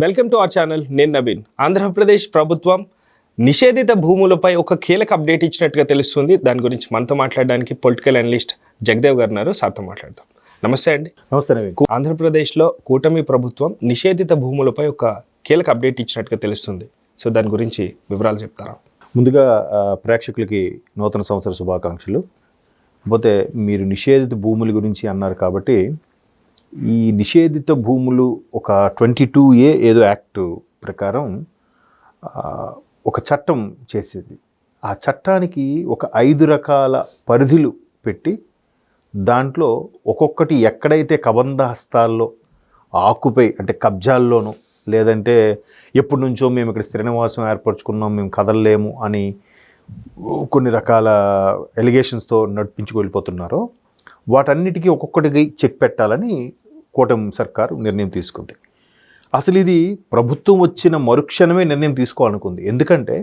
Welcome to our channel నేను నవీన్. ఆంధ్రప్రదేశ్ ప్రభుత్వం నిషేధిత భూములపై ఒక కీలక అప్డేట్ ఇచ్చినట్టుగా తెలుస్తుంది. దాని గురించి మనతో మాట్లాడడానికి పొలిటికల్ అనలిస్ట్ జగదేవ్ గారు ఉన్నారు. సార్తో మాట్లాడదాం. నమస్తే అండి. నమస్తే నవీన్. ఆంధ్రప్రదేశ్లో కూటమి ప్రభుత్వం నిషేధిత భూములపై ఒక కీలక అప్డేట్ ఇచ్చినట్టుగా తెలుస్తుంది. సో దాని గురించి వివరాలు చెప్తారా? ముందుగా ప్రేక్షకులకి నూతన సంవత్సర శుభాకాంక్షలు. పోతే మీరు నిషేధిత భూముల గురించి అన్నారు కాబట్టి ఈ నిషేధిత భూములు ఒక ట్వంటీ టూ ఏ ఏదో యాక్ట్ ప్రకారం ఒక చట్టం చేసేది. ఆ చట్టానికి ఒక ఐదు రకాల పరిధులు పెట్టి దాంట్లో ఒక్కొక్కటి ఎక్కడైతే కబంధ హస్తాల్లో ఆకుపై అంటే కబ్జాల్లోనూ లేదంటే ఎప్పటి నుంచో మేము ఇక్కడ శ్రీనివాసం ఏర్పరచుకున్నాం మేము కదలలేము అని కొన్ని రకాల ఎలిగేషన్స్తో నడిపించుకు వెళ్ళిపోతున్నారో వాటన్నిటికీ ఒక్కొక్కటికి చెక్ పెట్టాలని కూటమి సర్కారు నిర్ణయం తీసుకుంది. అసలు ఇది ప్రభుత్వం వచ్చిన మరుక్షణమే నిర్ణయం తీసుకోవాలనుకుంది. ఎందుకంటే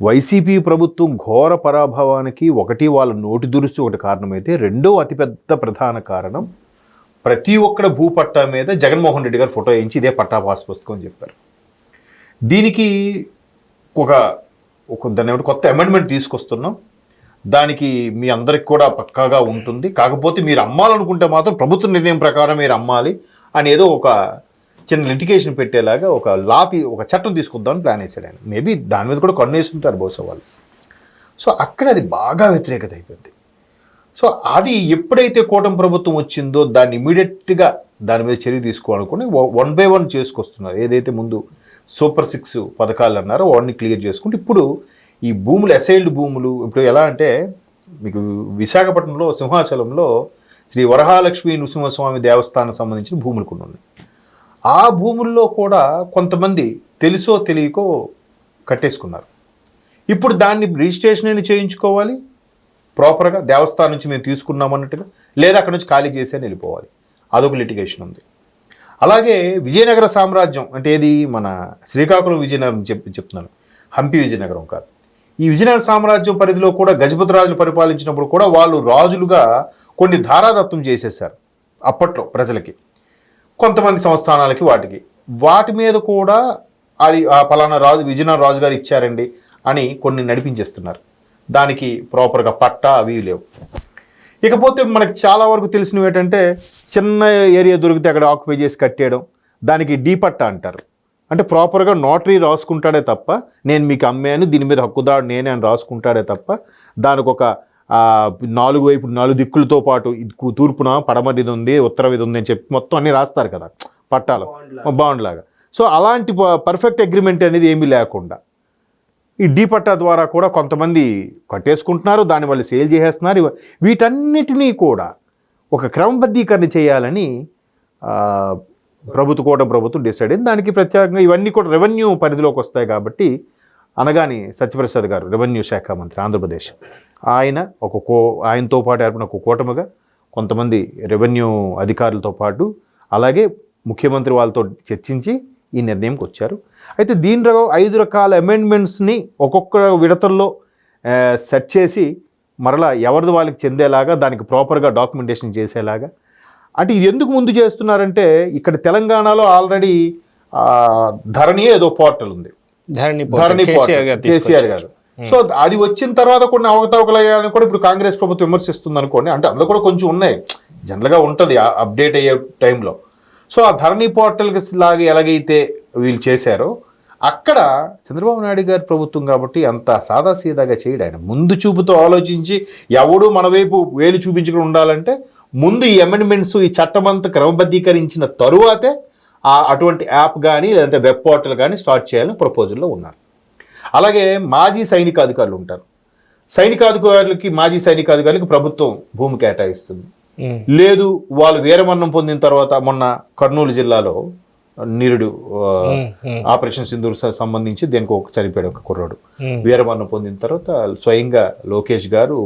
వైసీపీ ప్రభుత్వం ఘోర పరాభవానికి ఒకటి వాళ్ళ నోటి దురుసు ఒకటి కారణమైతే రెండో అతిపెద్ద ప్రధాన కారణం ప్రతి ఒక్కడ భూపట్టా మీద జగన్మోహన్ రెడ్డి గారు ఫోటో వేయించి ఇదే పట్టా పాస్ పుస్తకం అని చెప్పారు. దీనికి ఒక ఒక దాన్ని కొత్త అమెండ్మెంట్ తీసుకొస్తున్నాం. దానికి మీ అందరికి కూడా పక్కాగా ఉంటుంది. కాకపోతే మీరు అమ్మాలనుకుంటే మాత్రం ప్రభుత్వ నిర్ణయం ప్రకారం మీరు అమ్మాలి అని ఏదో ఒక చిన్న లిటికేషన్ పెట్టేలాగా ఒక లాపి ఒక చట్టం తీసుకుందామని ప్లాన్ వేసాడు ఆయన. మేబీ దాని మీద కూడా కొన్నేస్తుంటారు బహుశా వాళ్ళు. సో అక్కడ అది బాగా వ్యతిరేకత అయిపోయింది. సో అది ఎప్పుడైతే కూటమి ప్రభుత్వం వచ్చిందో దాన్ని ఇమీడియట్గా దాని మీద చర్య తీసుకోవాలనుకుని వన్ బై వన్ చేసుకొస్తున్నారు. ఏదైతే ముందు సూపర్ సిక్స్ పథకాలు అన్నారో వాడిని క్లియర్ చేసుకుంటే ఇప్పుడు ఈ భూములు ఎసైల్డ్ భూములు ఇప్పుడు ఎలా అంటే మీకు విశాఖపట్నంలో సింహాచలంలో శ్రీ వరహాలక్ష్మి నృసింహస్వామి దేవస్థానం సంబంధించిన భూములు కొన్ని ఉన్నాయి. ఆ భూముల్లో కూడా కొంతమంది తెలుసో తెలియకో కట్టేసుకున్నారు. ఇప్పుడు దాన్ని రిజిస్ట్రేషన్ అయినా చేయించుకోవాలి. ప్రాపర్గా దేవస్థానం నుంచి మేము తీసుకున్నాం అన్నట్టుగా లేదా అక్కడ నుంచి ఖాళీ చేసి అని వెళ్ళిపోవాలి. అదొక లిటిగేషన్ ఉంది. అలాగే విజయనగర సామ్రాజ్యం అంటే ఏది? మన శ్రీకాకుళం విజయనగరం చెప్పి చెప్తున్నాను. హంపి విజయనగరం కాదు. ఈ విజయనగర సామ్రాజ్యం పరిధిలో కూడా గజపతిరాజులు పరిపాలించినప్పుడు కూడా వాళ్ళు రాజులుగా కొన్ని ధారాదత్తం చేసేసారు అప్పట్లో ప్రజలకి కొంతమంది సంస్థానాలకి వాటికి. వాటి మీద కూడా అది ఆ పలానా రాజు విజయనగర రాజు గారు ఇచ్చారండి అని కొన్ని నడిపించేస్తున్నారు. దానికి ప్రాపర్గా పట్టా అవి లేవు. ఇకపోతే మనకి చాలా వరకు తెలిసినవి ఏంటంటే చిన్న ఏరియా దొరికితే అక్కడ ఆక్యుపై చేసి కట్టేయడం దానికి డీ పట్టా అంటారు. అంటే ప్రాపర్గా నోటరీ రాసుకుంటాడే తప్ప నేను మీకు అమ్మాను దీని మీద హక్కుదారు నేనే అని రాసుకుంటాడే తప్ప దానికి ఒక నాలుగు వైపు నాలుగు దిక్కులతో పాటు తూర్పున పడమర ఇది ఉంది ఉత్తర ఇది ఉంది అని చెప్పి మొత్తం అన్నీ రాస్తారు కదా. పట్టాలు. బాండ్ లాగా సో అలాంటి పర్ఫెక్ట్ అగ్రిమెంట్ అనేది ఏమీ లేకుండా. ఈ డీ పట్టా ద్వారా కూడా కొంతమంది కట్టేసుకుంటున్నారు దాన్ని వాళ్ళు సేల్ చేసేస్తున్నారు వీటన్నిటినీ కూడా ఒక క్రమబద్ధీకరణ చేయాలని ప్రభుత్వ కూడా ప్రభుత్వం డిసైడ్ అయింది. దానికి ప్రత్యేకంగా ఇవన్నీ కూడా రెవెన్యూ పరిధిలోకి వస్తాయి కాబట్టి అనగాని సత్యప్రసాద్ గారు రెవెన్యూ శాఖ మంత్రి ఆంధ్రప్రదేశ్ ఆయన ఒక కో ఆయనతో పాటు ఏర్పడిన ఒక కూటమిగా కొంతమంది రెవెన్యూ అధికారులతో పాటు అలాగే ముఖ్యమంత్రి వాళ్ళతో చర్చించి ఈ నిర్ణయంకి వచ్చారు. అయితే దీనిలో ఐదు రకాల అమెండ్మెంట్స్ని ఒక్కొక్క విడతల్లో సెట్ చేసి మరలా ఎవరిది వాళ్ళకి చెందేలాగా దానికి ప్రాపర్గా డాక్యుమెంటేషన్ చేసేలాగా అంటే ఇది ఎందుకు ముందు చేస్తున్నారంటే ఇక్కడ తెలంగాణలో ఆల్రెడీ ధరణి ఏదో పోర్టల్ ఉంది. ధరణి ధరణి కేసీఆర్ గారు సో అది వచ్చిన తర్వాత కొన్ని అవకతవకలు అయ్యాయని కూడా ఇప్పుడు కాంగ్రెస్ ప్రభుత్వం విమర్శిస్తుంది అనుకోండి అంటే అందులో కూడా కొంచెం ఉన్నాయి. జనరల్గా ఉంటుంది అప్డేట్ అయ్యే టైంలో. సో ఆ ధరణి పోర్టల్కి లాగా ఎలాగైతే వీళ్ళు చేశారో అక్కడ చంద్రబాబు నాయుడు గారి ప్రభుత్వం కాబట్టి అంత సాదాసీదాగా చేయడు ఆయన. ముందు చూపుతో ఆలోచించి ఎవడు మన వైపు వేలు చూపించుకుని ఉండాలంటే ముందు ఈ అమెండ్మెంట్స్ ఈ చట్టం అంతా క్రమబద్ధీకరించిన తరువాతే ఆ అటువంటి యాప్ కానీ లేదంటే వెబ్ పోర్టల్ కానీ స్టార్ట్ చేయాలని ప్రపోజల్లో ఉన్నారు. అలాగే మాజీ సైనిక అధికారులు ఉంటారు. సైనికాధికారులకి మాజీ సైనికాధికారులకి ప్రభుత్వం భూమి కేటాయిస్తుంది. లేదు వాళ్ళు వీరమరణం పొందిన తర్వాత మొన్న కర్నూలు జిల్లాలో నీరుడు ఆపరేషన్ సింధూర్ సంబంధించి దేనికి ఒక చనిపోయాడు ఒక కుర్రాడు. వీరమరణం పొందిన తర్వాత స్వయంగా లోకేష్ గారు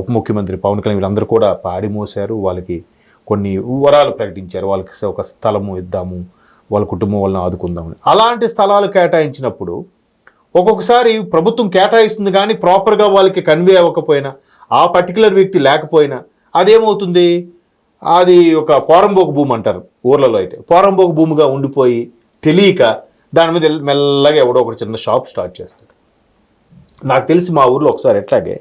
ఉప ముఖ్యమంత్రి పవన్ కళ్యాణ్ వీళ్ళందరూ కూడా పాడి మోసారు వాళ్ళకి కొన్ని వరాలు ప్రకటించారు. వాళ్ళకి ఒక స్థలము ఇద్దాము వాళ్ళ కుటుంబం వాళ్ళని ఆదుకుందామని. అలాంటి స్థలాలు కేటాయించినప్పుడు ఒక్కొక్కసారి ప్రభుత్వం కేటాయిస్తుంది కానీ ప్రాపర్గా వాళ్ళకి కన్వే అవ్వకపోయినా ఆ పర్టికులర్ వ్యక్తి లేకపోయినా అదేమవుతుంది? అది ఒక పోరంబోకు భూమి అంటారు ఊర్లలో అయితే. పోరంబోకు భూమిగా ఉండిపోయి తెలియక దాని మీద మెల్లగా ఎవడో ఒకటి చిన్న షాప్ స్టార్ట్ చేస్తాడు. నాకు తెలిసి మా ఊర్లో ఒకసారి ఎట్లాగే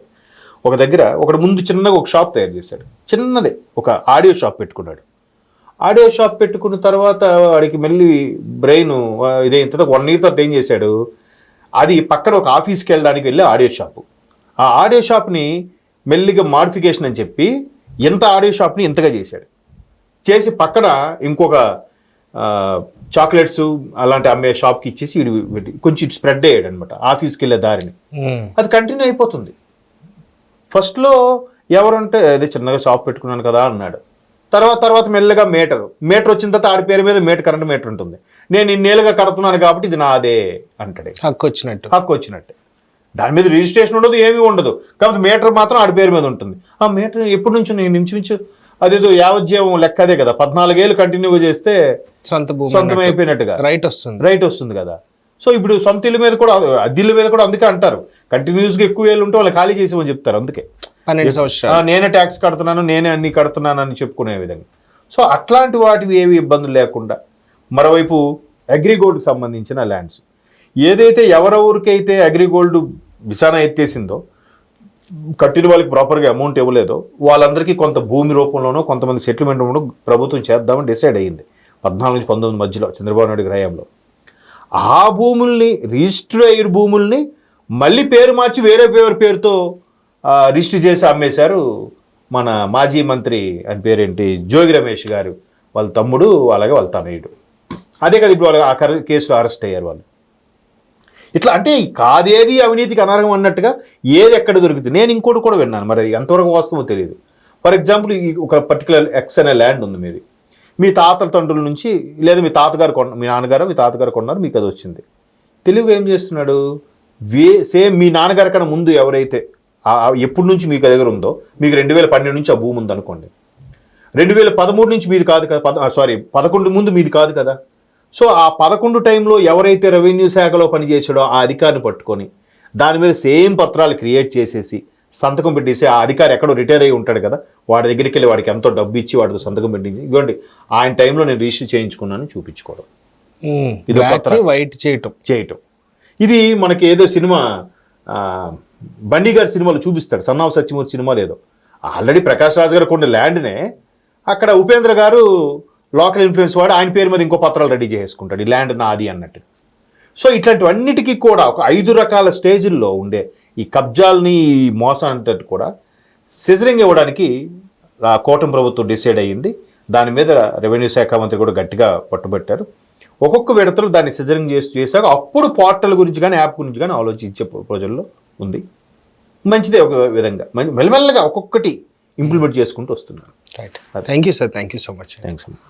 ఒక దగ్గర ఒకటి ముందు చిన్నగా ఒక షాప్ తయారు చేశాడు. చిన్నదే ఒక ఆడియో షాప్ పెట్టుకున్నాడు. ఆడియో షాప్ పెట్టుకున్న తర్వాత వాడికి మళ్ళీ బ్రెయిన్ ఇదైన తర్వాత వన్ ఇయర్ తర్వాత ఏం చేశాడు? అది పక్కన ఒక ఆఫీస్కి వెళ్ళడానికి వెళ్ళి ఆడియో షాపు. ఆ ఆడియో షాప్ని మెల్లిగా మాడిఫికేషన్ అని చెప్పి ఎంత ఆడియో షాప్ని ఇంతగా చేశాడు. చేసి పక్కన ఇంకొక చాక్లెట్స్ అలాంటి అమ్మే షాప్కి ఇచ్చేసి పెట్టి కొంచెం ఇటు స్ప్రెడ్ అయ్యాడు అనమాట ఆఫీస్కి వెళ్ళే దారిని. అది కంటిన్యూ అయిపోతుంది. ఫస్ట్లో ఎవరంటే అదే చిన్నగా షాప్ పెట్టుకున్నాను కదా అన్నాడు. తర్వాత తర్వాత మెల్లగా మీటర్ మీటర్ వచ్చిన తర్వాత ఆడి పేరు మీద మీటర్ కరెంట్ మీటర్ ఉంటుంది. నేను ఇన్నేళ్ళుగా కడుతున్నాను కాబట్టి ఇది నాదే అంటాడు. హక్కు వచ్చినట్టు. హక్కు వచ్చినట్టే. దాని మీద రిజిస్ట్రేషన్ ఉండదు ఏమీ ఉండదు. కాకపోతే మీటర్ మాత్రం ఆడి పేరు మీద ఉంటుంది. ఆ మీటర్ ఎప్పటి నుంచో నేను ఇంచుమించు అదేదో యావజ్జీవం లెక్క అదే కదా. పద్నాలుగేళ్ళు కంటిన్యూగా చేస్తే సొంత సొంతం అయిపోయినట్టుగా. రైట్ వస్తుంది. రైట్ వస్తుంది కదా. సో ఇప్పుడు సొంత ఇల్లు మీద కూడా అద్దిల్లు మీద కూడా అందుకే అంటారు. కంటిన్యూస్గా ఎక్కువ ఏళ్ళు ఉంటే వాళ్ళు ఖాళీ చేసేమని చెప్తారు అందుకే. పన్నెండు సంవత్సరాలు. నేనే ట్యాక్స్ కడుతున్నాను నేనే అన్ని కడుతున్నాను అని చెప్పుకునే విధంగా. సో అట్లాంటి వాటివి ఏవి ఇబ్బందులు లేకుండా మరోవైపు అగ్రిగోల్డ్కి సంబంధించిన ల్యాండ్స్. ఏదైతే ఎవరెవరికైతే అగ్రిగోల్డ్ విసాన ఎత్తేసిందో కట్టిన వాళ్ళకి ప్రాపర్గా అమౌంట్ ఇవ్వలేదో వాళ్ళందరికీ కొంత భూమి రూపంలోనో కొంతమంది సెటిల్మెంట్ రూపంలో ప్రభుత్వం చేద్దామని డిసైడ్ అయ్యింది. పద్నాలుగు నుంచి పంతొమ్మిది మధ్యలో చంద్రబాబు నాయుడు హయాంలో. ఆ భూముల్ని రిజిస్టర్ అయ్యిన భూముల్ని మళ్ళీ పేరు మార్చి వేరే పేరు పేరుతో రిజిస్టర్ చేసి అమ్మేశారు మన మాజీ మంత్రి అని పేరేంటి జోగి రమేష్ గారు. వాళ్ళ తమ్ముడు అలాగే వాళ్ళ తనయుడు. అదే కదా ఇప్పుడు వాళ్ళు ఆ కర- కేసులో అరెస్ట్ అయ్యారు వాళ్ళు. ఇట్లా అంటే కాదేది అవినీతికి అనర్హం అన్నట్టుగా ఏది ఎక్కడ దొరుకుతుంది? నేను ఇంకోటి కూడా విన్నాను. మరి అది ఎంతవరకు వాస్తవమో తెలియదు ఫర్ ఎగ్జాంపుల్ ఈ ఒక పర్టికులర్ ఎక్స్ అనే ల్యాండ్ ఉంది మీది. మీ తాతల తండ్రుల నుంచి లేదా మీ తాతగారు కొన్న మీ నాన్నగారు మీ తాతగారు కొన్నారు మీకు అది వచ్చింది. తెలుగు ఏం చేస్తున్నాడు? వే సేమ్ మీ నాన్నగారి కన్నా ముందు ఎవరైతే ఎప్పటి నుంచి మీకు దగ్గర ఉందో మీకు రెండు వేల పన్నెండు నుంచి ఆ భూమి ఉందనుకోండి. రెండు వేల పదమూడు నుంచి మీది కాదు కదా పద సారీ పదకొండు ముందు మీది కాదు కదా. సో ఆ పదకొండు టైంలో ఎవరైతే రెవెన్యూ శాఖలో పనిచేసాడో ఆ అధికారిని పట్టుకొని దాని మీద సేమ్ పత్రాలు క్రియేట్ చేసేసి సంతకం పెట్టేసి ఆ అధికారి ఎక్కడో రిటైర్ అయి ఉంటాడు కదా వాడి దగ్గరికి వెళ్ళి వాడికి ఎంతో డబ్బు ఇచ్చి వాడితో సంతకం పెట్టించి ఇదిగోండి ఆయన టైంలో నేను రిజిస్టర్ చేయించుకున్నాను చూపించుకోవడం. ఇది వైట్ చేయటం. చేయటం. ఇది మనకి ఏదో సినిమా బండి గారి సినిమాలో చూపిస్తాడు సన్నాఫ్ సత్యమూర్తి సినిమాలు ఏదో. ఆల్రెడీ ప్రకాష్ రాజ్ గారు కొన్ని ల్యాండ్నే అక్కడ ఉపేంద్ర గారు లోకల్ ఇన్ఫ్లుయెన్స్ వాడు ఆయన పేరు మీద ఇంకో పత్రాలు రెడీ చేసుకుంటాడు. ఈ ల్యాండ్ నాది అన్నట్టు. సో ఇట్లాంటివన్నిటికీ కూడా ఒక ఐదు రకాల స్టేజుల్లో ఉండే ఈ కబ్జాల్ని ఈ మోసం అంటే కూడా సిజరింగ్ ఇవ్వడానికి ఆ కూటమి ప్రభుత్వం డిసైడ్ అయ్యింది. దాని మీద రెవెన్యూ శాఖ మంత్రి కూడా గట్టిగా పట్టుబట్టారు. ఒక్కొక్క విడతలు దాన్ని సిజరింగ్ చేసి చేశాక అప్పుడు పోర్టల్ గురించి కానీ యాప్ గురించి కానీ ఆలోచించే ప్రజల్లో ఉంది. మంచిదే ఒక విధంగా. మెల్లమెల్లగా ఒక్కొక్కటి ఇంప్లిమెంట్ చేసుకుంటూ వస్తున్నారు. Right thank you sir thank you so much thanks